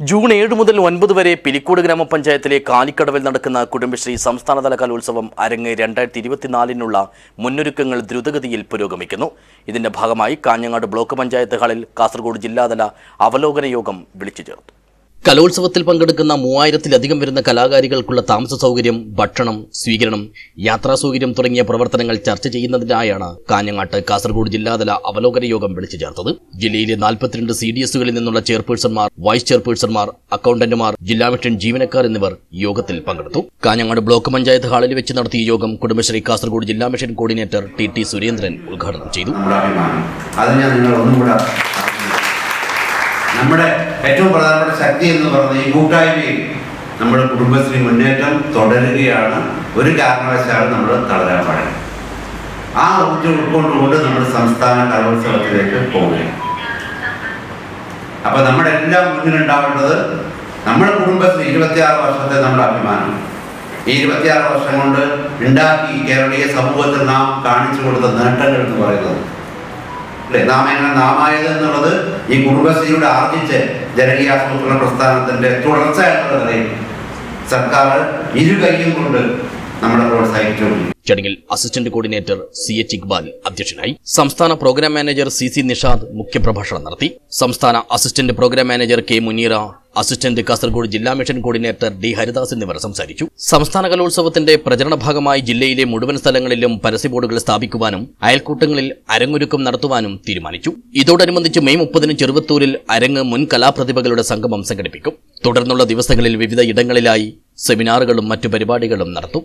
June ഏഴ് മുതൽ ഒൻപത് വരെ പിലിക്കോട് ഗ്രാമപഞ്ചായത്തിലെ കാലിക്കടവിൽ നടക്കുന്ന കുടുംബശ്രീ സംസ്ഥാനതല കലോത്സവം അരങ്ങ് രണ്ടായിരത്തി ഇരുപത്തിനാലിനുള്ള മുന്നൊരുക്കങ്ങൾ ദ്രുതഗതിയിൽ പുരോഗമിക്കുന്നു. ഇതിന്റെ ഭാഗമായി കാഞ്ഞങ്ങാട് ബ്ലോക്ക് പഞ്ചായത്ത് ഹാളിൽ കാസർഗോഡ് ജില്ലാതല അവലോകന യോഗം വിളിച്ചു ചേർത്തു. കലോത്സവത്തിൽ പങ്കെടുക്കുന്ന മൂവായിരത്തിലധികം വരുന്ന കലാകാരികൾക്കുള്ള താമസ സൗകര്യം ഭക്ഷണം സ്വീകരണം യാത്രാ സൗകര്യം തുടങ്ങിയ പ്രവർത്തനങ്ങൾ ചർച്ച ചെയ്യുന്നതിനായാണ് കാഞ്ഞങ്ങാട്ട് കാസർഗോഡ് ജില്ലാതല അവലോകന യോഗം വിളിച്ചു ചേർത്തത്. ജില്ലയിലെ നാൽപ്പത്തിരണ്ട് സി ഡി എസുകളിൽ നിന്നുള്ള ചെയർപേഴ്സൺമാർ വൈസ് ചെയർപേഴ്സൺമാർ അക്കൗണ്ടന്റുമാർ ജില്ലാ മിഷൻ ജീവനക്കാർ എന്നിവർ യോഗത്തിൽ പങ്കെടുത്തു. കാഞ്ഞങ്ങാട് ബ്ലോക്ക് പഞ്ചായത്ത് ഹാളിൽ വെച്ച് നടത്തിയ യോഗം കുടുംബശ്രീ കാസർഗോഡ് ജില്ലാ mission coordinator T T Surendran ഉദ്ഘാടനം ചെയ്തു. നമ്മുടെ ഏറ്റവും പ്രധാനപ്പെട്ട ശക്തി എന്ന് പറയുന്നത് ഈ കൂട്ടായ്മയിൽ നമ്മുടെ കുടുംബശ്രീ മുന്നേറ്റം തുടരുകയാണ്. ഒരു കാരണവശാലും നമ്മൾ തളരാൻ പാടില്ല. ആ ഊർജം ഉൾക്കൊണ്ടുകൊണ്ട് നമ്മുടെ സംസ്ഥാന കലോത്സവത്തിലേക്ക് പോവുകയാണ്. അപ്പൊ നമ്മുടെ എല്ലാം മുന്നിലുണ്ടാവേണ്ടത് നമ്മുടെ കുടുംബശ്രീ ഇരുപത്തിയാറ് വർഷത്തെ നമ്മുടെ അഭിമാനം ഈ ഇരുപത്തിയാറ് വർഷം കൊണ്ട് ഉണ്ടാക്കി കേരളീയ സമൂഹത്തിൽ നാം കാണിച്ചു കൊടുത്ത നേട്ടങ്ങൾ എന്ന് പറയുന്നത് നാം നാമായത് എന്നുള്ളത് ഈ കുടുംബശ്രീയുടെ ആർജിച്ച് ജനകീയ ആസൂത്രണ പ്രസ്ഥാനത്തിന്റെ തുടർച്ചയായിട്ടുള്ള നിലയിൽ സർക്കാർ ഇരു കൈയും കൊണ്ട് നമ്മളെ പ്രോത്സാഹിപ്പിച്ചുകൊണ്ടിരിക്കും ചടങ്ങിൽ assistant coordinator C H Iqbal അധ്യക്ഷനായി സംസ്ഥാന programme manager C C Nishad മുഖ്യപ്രഭാഷണം നടത്തി. സംസ്ഥാന assistant programme manager K Muneera assistant Kasaragod ജില്ലാ മിഷൻ കോർഡിനേറ്റർ ഡി ഹരിദാസ് എന്നിവർ സംസാരിച്ചു. സംസ്ഥാന കലോത്സവത്തിന്റെ പ്രചരണ ഭാഗമായി ജില്ലയിലെ മുഴുവൻ സ്ഥലങ്ങളിലും പരസ്യ ബോർഡുകൾ സ്ഥാപിക്കുവാനും അയൽക്കൂട്ടങ്ങളിൽ അരങ്ങൊരുക്കം നടത്തുവാനും തീരുമാനിച്ചു. ഇതോടനുബന്ധിച്ച് മെയ് മുപ്പതിന് ചെറുവത്തൂരിൽ അരങ്ങ് മുൻ കലാപ്രതിഭകളുടെ സംഗമം സംഘടിപ്പിക്കും. തുടർന്നുള്ള ദിവസങ്ങളിൽ വിവിധ ഇടങ്ങളിലായി സെമിനാറുകളും മറ്റു പരിപാടികളും നടത്തും.